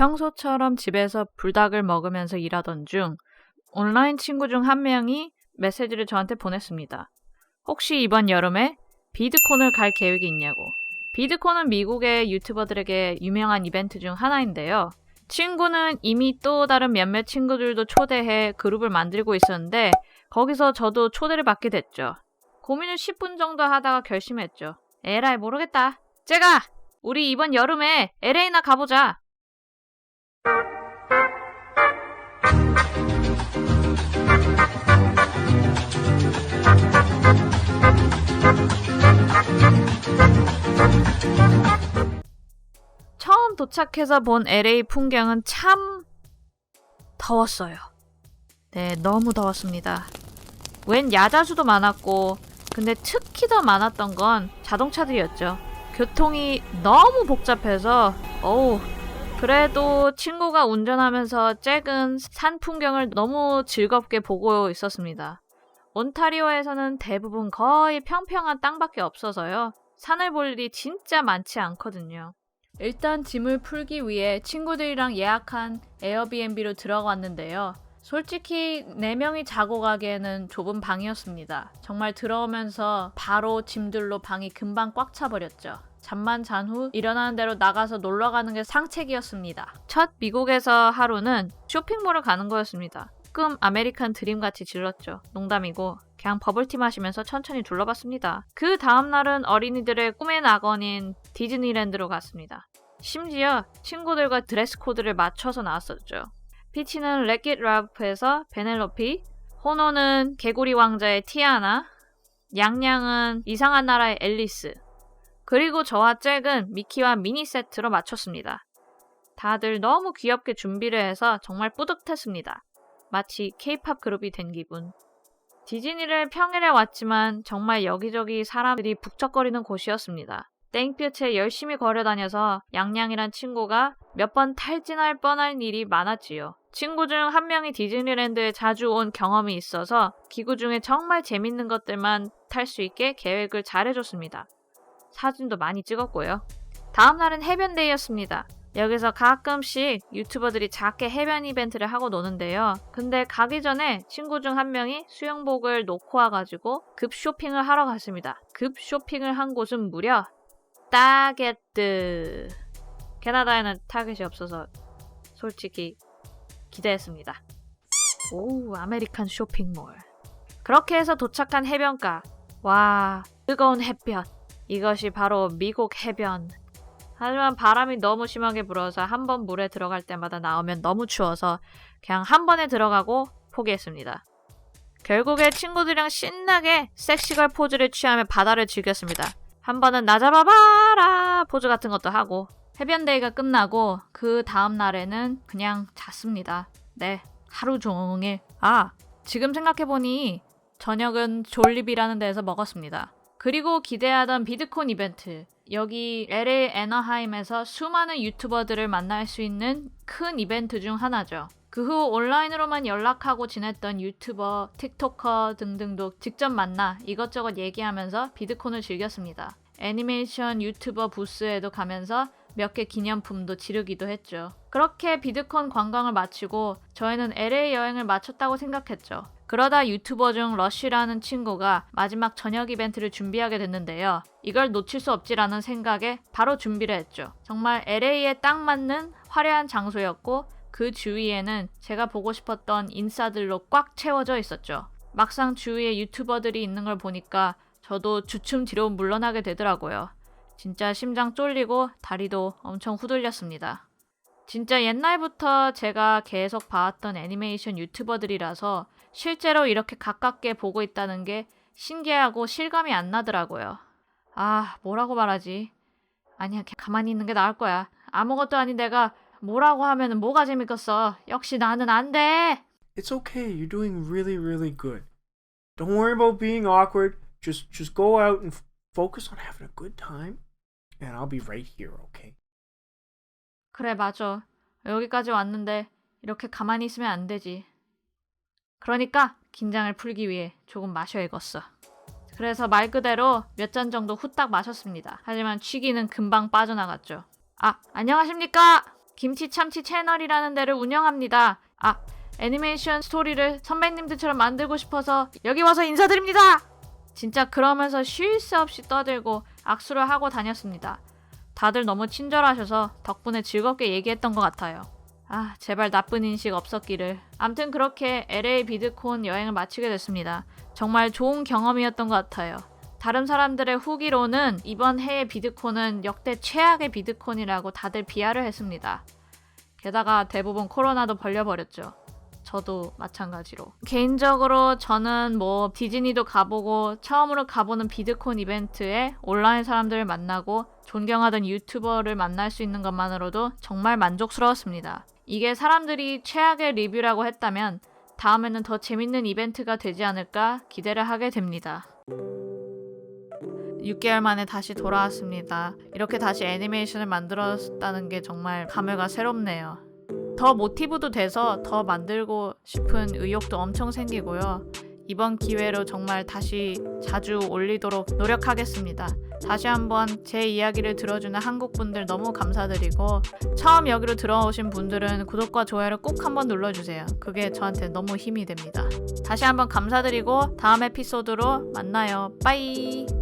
평소처럼 집에서 불닭을 먹으면서 일하던 중 온라인 친구 중 한 명이 메시지를 저한테 보냈습니다. 혹시 이번 여름에 비드콘을 갈 계획이 있냐고. 비드콘은 미국의 유튜버들에게 유명한 이벤트 중 하나인데요. 친구는 이미 또 다른 몇몇 친구들도 초대해 그룹을 만들고 있었는데 거기서 저도 초대를 받게 됐죠. 고민을 10분 정도 하다가 결심했죠. 에라이 모르겠다. 제가 우리 이번 여름에 LA나 가보자. 처음 도착해서 본 LA 풍경은 참 더웠어요. 네, 너무 더웠습니다. 웬 야자수도 많았고, 근데 특히 더 많았던 건 자동차들이었죠. 교통이 너무 복잡해서, 어우, 그래도 친구가 운전하면서 잭은 산 풍경을 너무 즐겁게 보고 있었습니다. 온타리오에서는 대부분 거의 평평한 땅밖에 없어서요. 산을 볼 일이 진짜 많지 않거든요. 일단 짐을 풀기 위해 친구들이랑 예약한 에어비앤비로 들어갔는데요. 솔직히 4명이 자고 가기에는 좁은 방이었습니다. 정말 들어오면서 바로 짐들로 방이 금방 꽉 차버렸죠. 잠만 잔 후 일어나는 대로 나가서 놀러 가는 게 상책이었습니다. 첫 미국에서 하루는 쇼핑몰을 가는 거였습니다. 조금 아메리칸 드림 같이 질렀죠. 농담이고 그냥 버블티 마시면서 천천히 둘러봤습니다. 그 다음날은 어린이들의 꿈의 낙원인 디즈니랜드로 갔습니다. 심지어 친구들과 드레스 코드를 맞춰서 나왔었죠. 피치는 렉깃 라프에서 베넬로피, 호노는 개구리 왕자의 티아나, 양양은 이상한 나라의 앨리스, 그리고 저와 잭은 미키와 미니 세트로 맞췄습니다. 다들 너무 귀엽게 준비를 해서 정말 뿌듯했습니다. 마치 케이팝 그룹이 된 기분. 디즈니를 평일에 왔지만 정말 여기저기 사람들이 북적거리는 곳이었습니다. 땡볕에 열심히 걸어다녀서 양양이란 친구가 몇 번 탈진할 뻔한 일이 많았지요. 친구 중 한 명이 디즈니랜드에 자주 온 경험이 있어서 기구 중에 정말 재밌는 것들만 탈 수 있게 계획을 잘해줬습니다. 사진도 많이 찍었고요. 다음 날은 해변데이였습니다. 여기서 가끔씩 유튜버들이 작게 해변 이벤트를 하고 노는데요. 근데 가기 전에 친구 중 한 명이 수영복을 놓고 와가지고 급 쇼핑을 하러 갔습니다. 급 쇼핑을 한 곳은 무려 따게뜨. 캐나다에는 타겟이 없어서 솔직히 기대했습니다. 오, 아메리칸 쇼핑몰. 그렇게 해서 도착한 해변가. 와, 뜨거운 햇볕. 이것이 바로 미국 해변. 하지만 바람이 너무 심하게 불어서 한 번 물에 들어갈 때마다 나오면 너무 추워서 그냥 한 번에 들어가고 포기했습니다. 결국에 친구들이랑 신나게 섹시걸 포즈를 취하며 바다를 즐겼습니다. 한 번은 나 잡아봐라 포즈 같은 것도 하고 해변데이가 끝나고 그 다음 날에는 그냥 잤습니다. 네, 하루 종일. 아, 지금 생각해보니 저녁은 졸립이라는 데서 먹었습니다. 그리고 기대하던 비드콘 이벤트. 여기 LA 애너하임에서 수많은 유튜버들을 만날 수 있는 큰 이벤트 중 하나죠. 그 후 온라인으로만 연락하고 지냈던 유튜버, 틱토커 등등도 직접 만나 이것저것 얘기하면서 비드콘을 즐겼습니다. 애니메이션 유튜버 부스에도 가면서 몇 개 기념품도 지르기도 했죠. 그렇게 비드콘 관광을 마치고 저희는 LA 여행을 마쳤다고 생각했죠. 그러다 유튜버 중 러쉬라는 친구가 마지막 저녁 이벤트를 준비하게 됐는데요. 이걸 놓칠 수 없지라는 생각에 바로 준비를 했죠. 정말 LA에 딱 맞는 화려한 장소였고 그 주위에는 제가 보고 싶었던 인싸들로 꽉 채워져 있었죠. 막상 주위에 유튜버들이 있는 걸 보니까 저도 주춤 뒤로 물러나게 되더라고요. 진짜 심장 쫄리고 다리도 엄청 후들렸습니다. 진짜 옛날부터 제가 계속 봐왔던 애니메이션 유튜버들이라서 실제로 이렇게 가깝게 보고 있다는 게 신기하고 실감이 안 나더라고요. 아, 뭐라고 말하지? 아니야, 가만히 있는 게 나을 거야. 아무것도 아닌 내가 뭐라고 하면 뭐가 재밌겠어. 역시 나는 안 돼. It's okay. You're doing really, really good. Don't worry about being awkward. Just, just go out and focus on having a good time, and I'll be right here. Okay? 그래, 맞아. 여기까지 왔는데 이렇게 가만히 있으면 안 되지. 그러니까 긴장을 풀기 위해 조금 마셔야겠어. 그래서 말 그대로 몇 잔 정도 후딱 마셨습니다. 하지만 취기는 금방 빠져나갔죠. 아, 안녕하십니까? 김치 참치 채널이라는 데를 운영합니다. 아, 애니메이션 스토리를 선배님들처럼 만들고 싶어서 여기 와서 인사드립니다. 진짜 그러면서 쉴 새 없이 떠들고 악수를 하고 다녔습니다. 다들 너무 친절하셔서 덕분에 즐겁게 얘기했던 것 같아요. 아, 제발 나쁜 인식 없었기를. 암튼 그렇게 LA 비드콘 여행을 마치게 됐습니다. 정말 좋은 경험이었던 것 같아요. 다른 사람들의 후기로는 이번 해의 비드콘은 역대 최악의 비드콘이라고 다들 비하를 했습니다. 게다가 대부분 코로나도 벌려버렸죠. 저도 마찬가지로. 개인적으로 저는 뭐 디즈니도 가보고 처음으로 가보는 비드콘 이벤트에 온라인 사람들을 만나고 존경하던 유튜버를 만날 수 있는 것만으로도 정말 만족스러웠습니다. 이게 사람들이 최악의 리뷰라고 했다면 다음에는 더 재밌는 이벤트가 되지 않을까 기대를 하게 됩니다. 6개월 만에 다시 돌아왔습니다. 이렇게 다시 애니메이션을 만들었다는 게 정말 감회가 새롭네요. 더 모티브도 돼서 더 만들고 싶은 의욕도 엄청 생기고요. 이번 기회로 정말 다시 자주 올리도록 노력하겠습니다. 다시 한번 제 이야기를 들어주는 한국 분들 너무 감사드리고 처음 여기로 들어오신 분들은 구독과 좋아요를 꼭 한번 눌러주세요. 그게 저한테 너무 힘이 됩니다. 다시 한번 감사드리고 다음 에피소드로 만나요. 빠이!